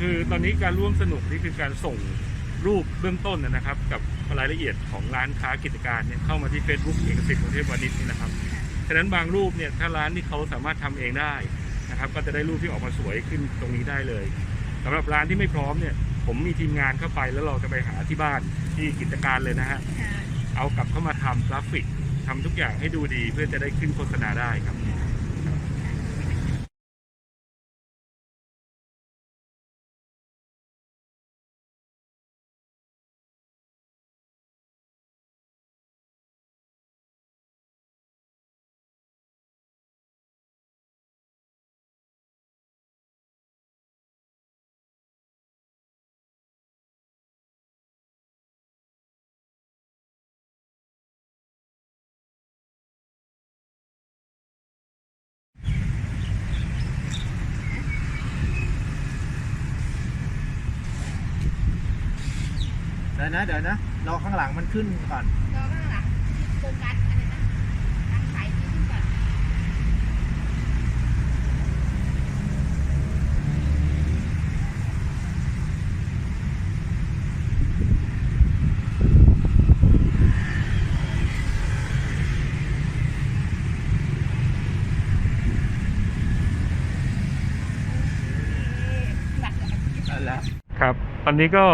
คือตอนนี้การร่วมสนุกนี่คือการส่งรูปเบื้องต้นนะครับ กับรายละเอียดของร้านค้ากิจการเนี่ยเข้ามาที่ Facebook เอกสิทธิ์กรุงเทพวานิชนี่นะครับฉะนั้นบางรูปเนี่ยถ้าร้านที่เขาสามารถทำเองได้นะครับ ก็จะได้รูปที่ออกมาสวยขึ้นตรงนี้ได้เลยสำหรับร้านที่ไม่พร้อมเนี่ยผมมีทีมงานเข้าไปแล้วเราจะไปหาที่บ้านที่กิจการเลยนะฮะค่ะเอากลับเข้ามาทำกราฟิกทำทุกอย่างให้ดูดีเพื่อจะได้ขึ้นโฆษณาได้ครับ เดี๋ยวนะเดี๋ยวนะรอข้างหลังมันขึ้นก่อน รอข้างหลังโฟกัสอะไรนะทางสายที่ขึ้นก่อนบัตรนั่นแหละ ครับตอนนี้ก็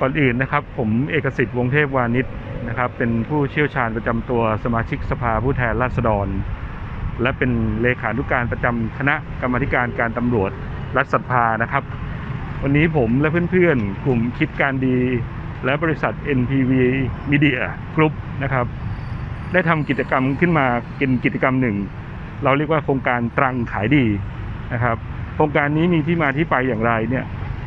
ก่อนอื่นนะครับ ผมเอกสิทธิ์วงเทพวานิชนะครับ เป็นผู้เชี่ยวชาญประจำตัวสมาชิกสภาผู้แทนราษฎร และเป็นเลขานุการประจำคณะกรรมการการตำรวจรัฐสภานะครับ วันนี้ผมและเพื่อนๆ กลุ่มคิดการดี และบริษัท NPV Media Group นะครับ ได้ทำกิจกรรมขึ้นมาเป็นกิจกรรมหนึ่ง เราเรียกว่าโครงการตรังขายดีนะครับ โครงการนี้มีที่มาที่ไปอย่างไรเนี่ย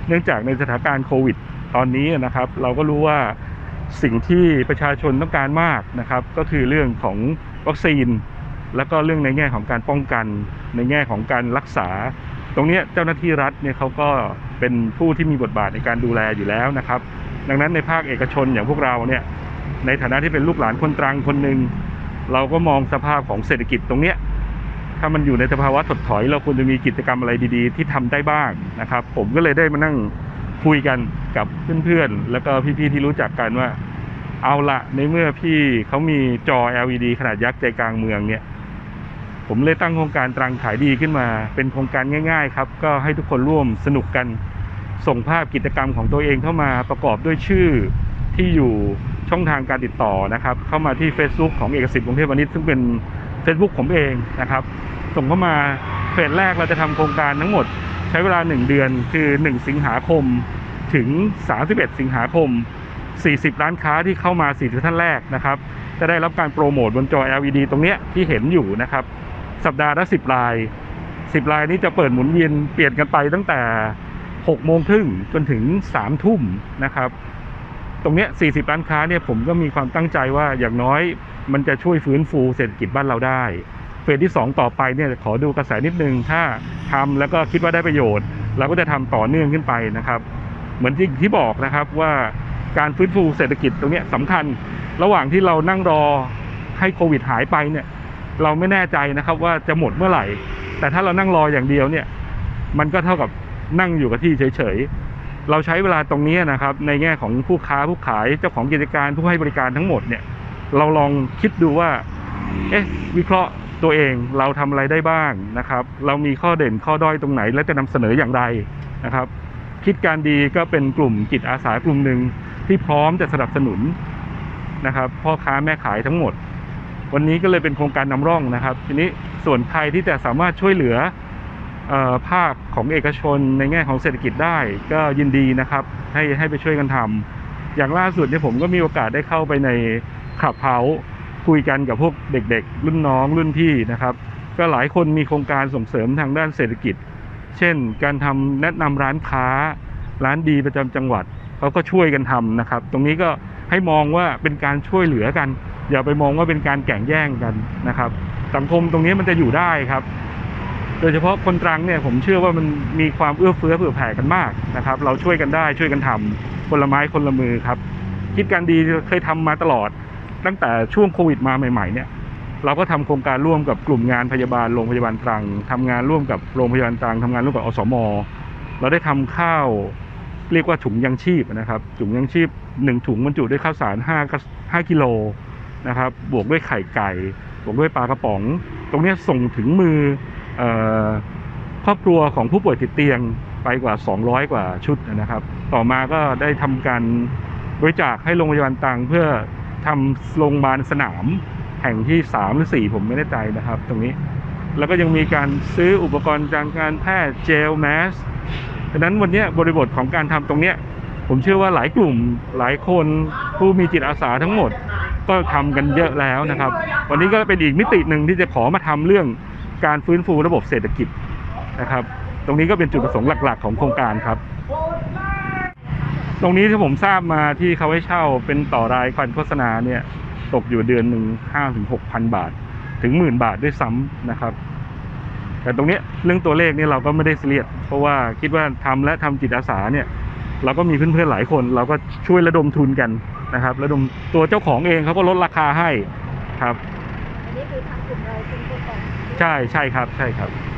เนื่องจากในสถานการณ์โควิด ตอนนี้นะครับ เราก็รู้ว่าสิ่งที่ประชาชนต้องการมากนะครับ ก็คือเรื่องของวัคซีน แล้วก็เรื่องในแง่ของการป้องกัน ในแง่ของการรักษา ตรงนี้เจ้าหน้าที่รัฐเนี่ยเขาก็เป็นผู้ที่มีบทบาทในการดูแลอยู่แล้วนะครับ ดังนั้นในภาคเอกชนอย่างพวกเราเนี่ยในฐานะที่เป็นลูกหลานคนตรังคนหนึ่งเราก็มองสภาพของเศรษฐกิจตรงเนี้ยถ้ามันอยู่ในสภาวะถดถอย เราควรจะมีกิจกรรมอะไรดีๆ ที่ทำได้บ้างนะครับ ผมก็เลยได้มานั่ง คุยกันกับเพื่อนๆ แล้วก็พี่ๆที่รู้จักกันว่า เอาละในเมื่อพี่เขามีจอ LED ขนาดยักษ์ใจกลางเมืองเนี่ย ผมเลยตั้งโครงการตรังขายดีขึ้นมา เป็นโครงการง่าย ๆ ครับ ก็ให้ทุกคนร่วมสนุกกัน ส่งภาพกิจกรรมของตัวเองเข้ามาประกอบด้วยชื่อที่อยู่ช่องทางการติดต่อนะครับ เข้ามาที่ Facebook ของเอกสิทธิ์กรุงเทพวานิชซึ่งเป็น Facebook ผมเองนะครับ ส่งเข้ามาเฟสแรกเราจะทำโครงการทั้งหมด ใช้เวลา 1 เดือนคือ 1 สิงหาคมถึง 31 สิงหาคม 40 ร้านค้าที่เข้ามา 40 ท่านแรกนะครับ จะได้รับการโปรโมทบนจอ LED ตรงเนี้ยที่เห็นอยู่นะครับ สัปดาห์ละ 10ราย 10รายนี้จะเปิดหมุนเวียนเปลี่ยนกันไปตั้งแต่ 6 โมงครึ่งจนถึง 3 ทุ่มนะครับ ตรงเนี้ย40 ร้านค้าเนี่ยผมก็มีความตั้งใจว่าอย่างน้อยมันจะช่วยฟื้นฟูเศรษฐกิจบ้านเราได้ เฟสที่ 2 ต่อไปเนี่ยขอดูกระแสนิดนึง ถ้าทำแล้วก็คิดว่าได้ประโยชน์ เราก็จะทำต่อเนื่องขึ้นไปนะครับ เหมือนที่ที่บอกนะครับว่าการฟื้นฟูเศรษฐกิจตรงนี้ยสำคัญ ระหว่างที่เรานั่งรอให้โควิดหายไปเนี่ย เราไม่แน่ใจนะครับว่าจะหมดเมื่อไหร่ แต่ถ้าเรานั่งรออย่างเดียวเนี่ย มันก็เท่ากับนั่งอยู่กับที่เฉยๆ เราใช้เวลาตรงนี้นะครับ ในแง่ของผู้ค้าผู้ขายเจ้าของกิจการผู้ให้บริการทั้งหมดเนี่ย เราลองคิดดูว่า เอ๊ะ วิเคราะห์ ตัวเองเราทำอะไรได้บ้างนะครับ เรามีข้อเด่นข้อด้อยตรงไหน และจะนำเสนออย่างไรนะครับ คิดการดีก็เป็นกลุ่มจิตอาสากลุ่มหนึ่งที่พร้อมจะสนับสนุนนะครับ พ่อค้าแม่ขายทั้งหมด วันนี้ก็เลยเป็นโครงการนำร่องนะครับ ทีนี้ส่วนใครที่จะสามารถช่วยเหลืออภาคของเอกชนในแง่ของเศรษฐกิจได้ก็ยินดีนะครับ ให้ให้ไปช่วยกันทำอย่างล่าสุดเนี่ยผมก็มีโอกาสได้เข้าไปในขับเฮา คุยกันกับพวกเด็กๆ รุ่นน้องรุ่นพี่นะครับ ก็หลายคนมีโครงการส่งเสริมทางด้านเศรษฐกิจ เช่น การทำแนะนำร้านค้า ร้านดีประจำจังหวัดเขาก็ช่วยกันทำนะครับ ตรงนี้ก็ให้มองว่าเป็นการช่วยเหลือกัน อย่าไปมองว่าเป็นการแข่งแย่งกันนะครับ สังคมตรงนี้มันจะอยู่ได้ครับ โดยเฉพาะคนตรังเนี่ยผมเชื่อว่ามันมีความเอื้อเฟื้อเผื่อแผ่กันมากนะครับ เราช่วยกันได้ช่วยกันทำคนละไม้คนละมือครับ คิดการดีเคยทำมาตลอด ตั้งแต่ช่วงโควิดมาใหม่ๆเนี่ยเราก็ทำโครงการร่วมกับกลุ่มงานพยาบาลโรงพยาบาลตรังทำงานร่วมกับโรงพยาบาลตรังทำงานร่วมกับอสมเราได้ทำข้าวเรียกว่าถุงยังชีพนะครับถุงยังชีพหนึ่งถุงบรรจุด้วยข้าวสารห้ากระห้ากิโลนะครับบวกด้วยไข่ไก่ บวกด้วยปลากระป๋อง ตรงนี้ส่งถึงมือออครอบครัวของผู้ป่วยติดเตียงไปกว่า 200 กว่าชุดนะครับ ต่อมาก็ได้ทำการบริจาคให้โรงพยาบาลตรังเพื่อ ทำโรงพยาบาลสนาม แห่งที่ 3 หรือ 4 ผมไม่แน่ใจนะครับ ตรงนี้ แล้วก็ยังมีการซื้ออุปกรณ์ทางการแพทย์เจลแมสดังนั้นวันนี้บริบทของการทำตรงเนี้ยผมเชื่อว่าหลายกลุ่มหลายคนผู้มีจิตอาสาทั้งหมดก็ทำกันเยอะแล้วนะครับ วันนี้ก็เป็นอีกมิติหนึ่งที่จะขอมาทำเรื่องการฟื้นฟูระบบเศรษฐกิจนะครับ ตรงนี้ก็เป็นจุดประสงค์หลัก ๆ ของโครงการครับ ตรงนี้ที่ผมทราบมาที่เขาให้เช่าเป็นต่อรายการโฆษณาเนี่ย ตกอยู่เดือนหนึ่งห้าถึงหกพันบาท ถึงหมื่นบาทด้วยซ้ำนะครับ แต่ตรงเนี้ยเรื่องตัวเลขเนี่ยเราก็ไม่ได้ซีเรียสเพราะว่าคิดว่าทำและทำจิตอาสาเนี่ย เราก็มีเพื่อนๆหลายคน เราก็ช่วยระดมทุนกันนะครับ ระดมตัวเจ้าของเองเขาก็ลดราคาให้ครับอันนี้คือทางกลุ่มเราเป็นคนออกใช่ใช่ครับใช่ครับอ